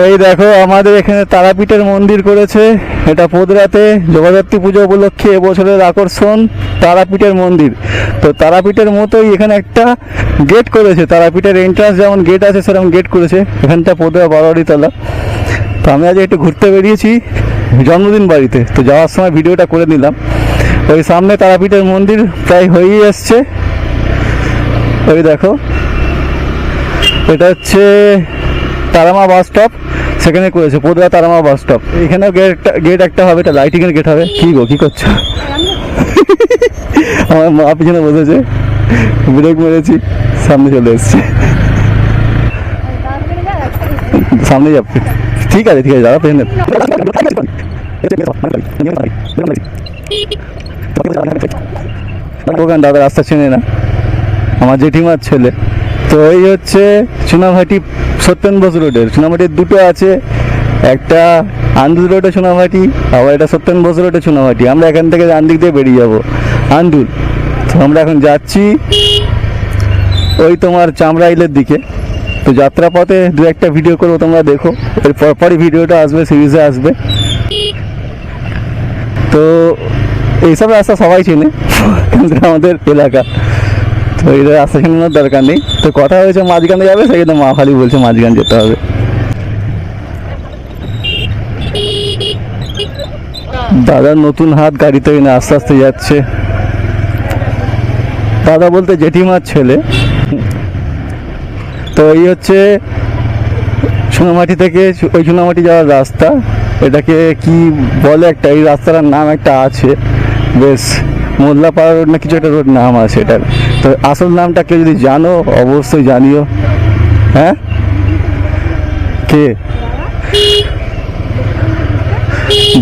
এই দেখো, আমাদের এখানে তারাপীঠের মন্দির করেছে। এটা পোদরাতে জগদ্ধাত্রী পুজো উপলক্ষে এবছরের আকর্ষণ তারাপীঠের মন্দির। তো তারাপীঠের মতোই এখানে একটা গেট করেছে। তারাপীঠের এন্ট্রান্স যেমন গেট আছে, সেরকম গেট করেছে। এখানটা পোদরা বারোয়ারিতলা। তো আমি আজ একটু ঘুরতে বেরিয়েছি জন্মদিন বাড়িতে। তো যাওয়ার সময় ভিডিওটা করে নিলাম। ওই সামনে তারাপীঠের মন্দির প্রায় হয়েই আসছে ওই দেখো, এটা হচ্ছে তারামা বাস স্টপ, সেখানে করেছে পোদরা তারামা বাস স্টপ। এখানেও গেট গেট একটা হবে, এটা লাইটিং এর গেট হবে। কি গো, কি করছ? আমার মা পিছনে বসেছে। ব্রেক মেরেছি, সামনে চলে এসছে। সামনে যাবে ঠিক আছে ঠিক আছে দাদা পেছনে। দোকান, দাদা রাস্তা চেনে না। আমার জেঠিমার ছেলে। তো এই হচ্ছে চুনাভাটি সত্যেন বোস রোডের চুনাভাটির দুটো আছে, একটা আন্দুল রোডে চুনাভাটি আবার এটা সত্যেন বোস রোডে চুনাভাটি আমরা এখান থেকে ডান দিক দিয়ে বেরিয়ে যাব। আন্দুল, তো আমরা এখন যাচ্ছি ওই তোমার চামড়াইলের দিকে। তো যাত্রাপথে দু একটা ভিডিও করব, তোমরা দেখো। এর পরপরই ভিডিওটা আসবে সিরিজে আসবে। তো এইসব রাস্তা সবাই চেনে, আমাদের এলাকা। তো এই রাস্তা চেনানোর দরকার নেই। তো কথা হয়েছে মাঝখানে যাবে সেই জন্য মা খালি বলছে মাঝখান যেতে হবে। দাদার নতুন হাত গাড়িতে এনে আস্তে আস্তে যাচ্ছে। দাদা বলতে জেঠিমার ছেলে। তো এই হচ্ছে সোনামাটি থেকে ওই সোনামাটি যাওয়ার রাস্তা। এটাকে কি বলে একটা, এই রাস্তাটার নাম একটা আছে। বেশ মোল্লাপাড়া রোড না কিছু একটা রোড নাম আছে এটার। তো আসল নামটা কেউ যদি জানো, অবশ্যই জানিও। হ্যাঁ? কে?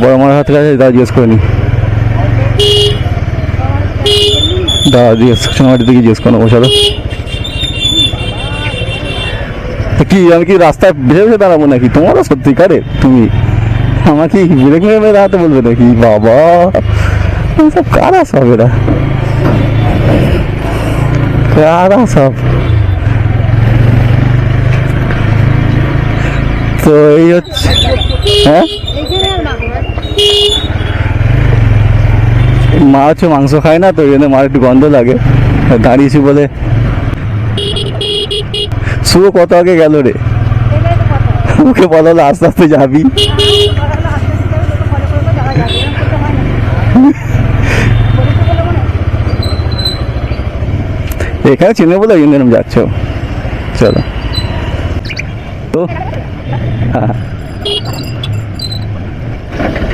বড় মার হাতের কাছে দাদা জিজ্ঞেস করে নি। দাদা জিজ্ঞেস সোনামাটি থেকে জিজ্ঞেস করো তো কি, আমি কি রাস্তায় বেছে বেছে দাঁড়াবো নাকি? তোমারও সত্যিকারে? তুমি আমাকে ব্রেক মেরে দাঁড়াতে বলবে নাকি? বাবা! সব কারা সব এরা? কারা সব তো এই হচ্ছে হ্যাঁ মা হচ্ছে মাংস খায় না, তো এই জন্য মার একটু গন্ধ লাগে। দাঁড়িয়েছি বলে। শুভ কত আগে গেল রে? ওকে বলা আস্তে আস্তে যাবি। এখানে চিনে বলে ওই জন্য যাচ্ছ। চলো। তো হ্যাঁ।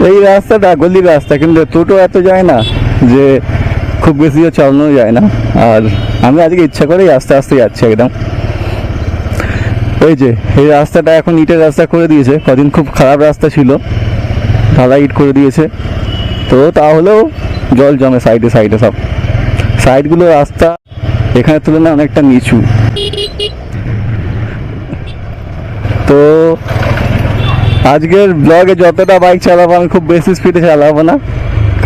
এই রাস্তাটা গলির রাস্তা, কিন্তু টোটো এত যায় না যে খুব বেশিও চালানো যায় না। আর আমি আজকে ইচ্ছা করেই আস্তে আস্তে যাচ্ছি একদম। এই যে, এই রাস্তাটা এখন ইটের রাস্তা করে দিয়েছে। কদিন খুব খারাপ রাস্তা ছিল। ঢালাই ইট করে দিয়েছে। তো তাহলেও জল জমে সাইডে সাইডে সব। সাইডগুলো রাস্তা এখানে তুলনায় অনেকটা নিচু। তো আজকের ব্লগে যতটা বাইক চালাবো আমি খুব বেশি স্পিডে চালাবো না,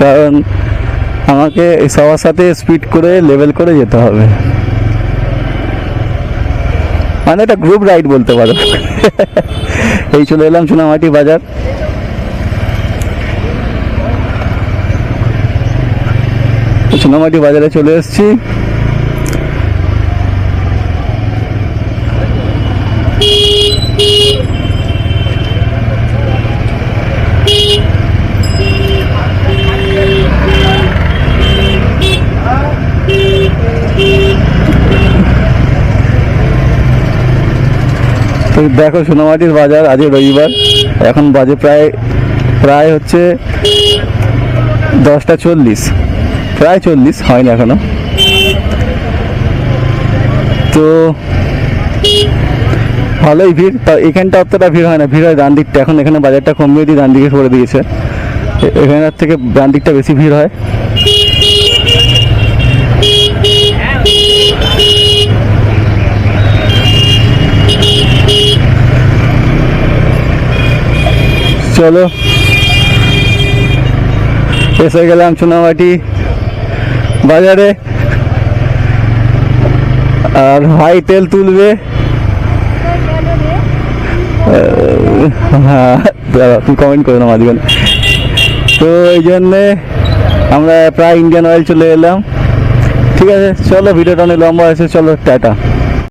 কারণ আমাকে সবার সাথে স্পিড করে লেভেল করে যেতে হবে। মানে এটা গ্রুপ রাইড বলতে পারো। এই চলে এলাম চুনামাটি বাজার। চুনামাটি বাজারে চলে এসেছি। তো দেখো সোনামাটির বাজার আজকে রবিবার। এখন বাজে প্রায় প্রায় হচ্ছে দশটা চল্লিশ। প্রায় চল্লিশ, হয়নি এখনও। তো ভালোই ভিড়। তা এখানটা অতটা ভিড় হয় না, ভিড় হয় ডান দিকটা। এখন এখানে বাজারটা কমিয়ে দিয়ে ডান দিকে করে দিয়েছে। এখানের থেকে ডান দিকটা বেশি ভিড় হয়। চলো। এসে গেলাম চুনামাটি বাজারে। আর ভাই তেল তুলবে। হ্যাঁ তুমি কমেন্ট করে না মাঝখানে। তো এই জন্যে আমরা প্রায় ইন্ডিয়ান অয়েল চলে এলাম। ঠিক আছে, চলো, ভিডিওটা অনেক লম্বা আছে চলো, টাটা।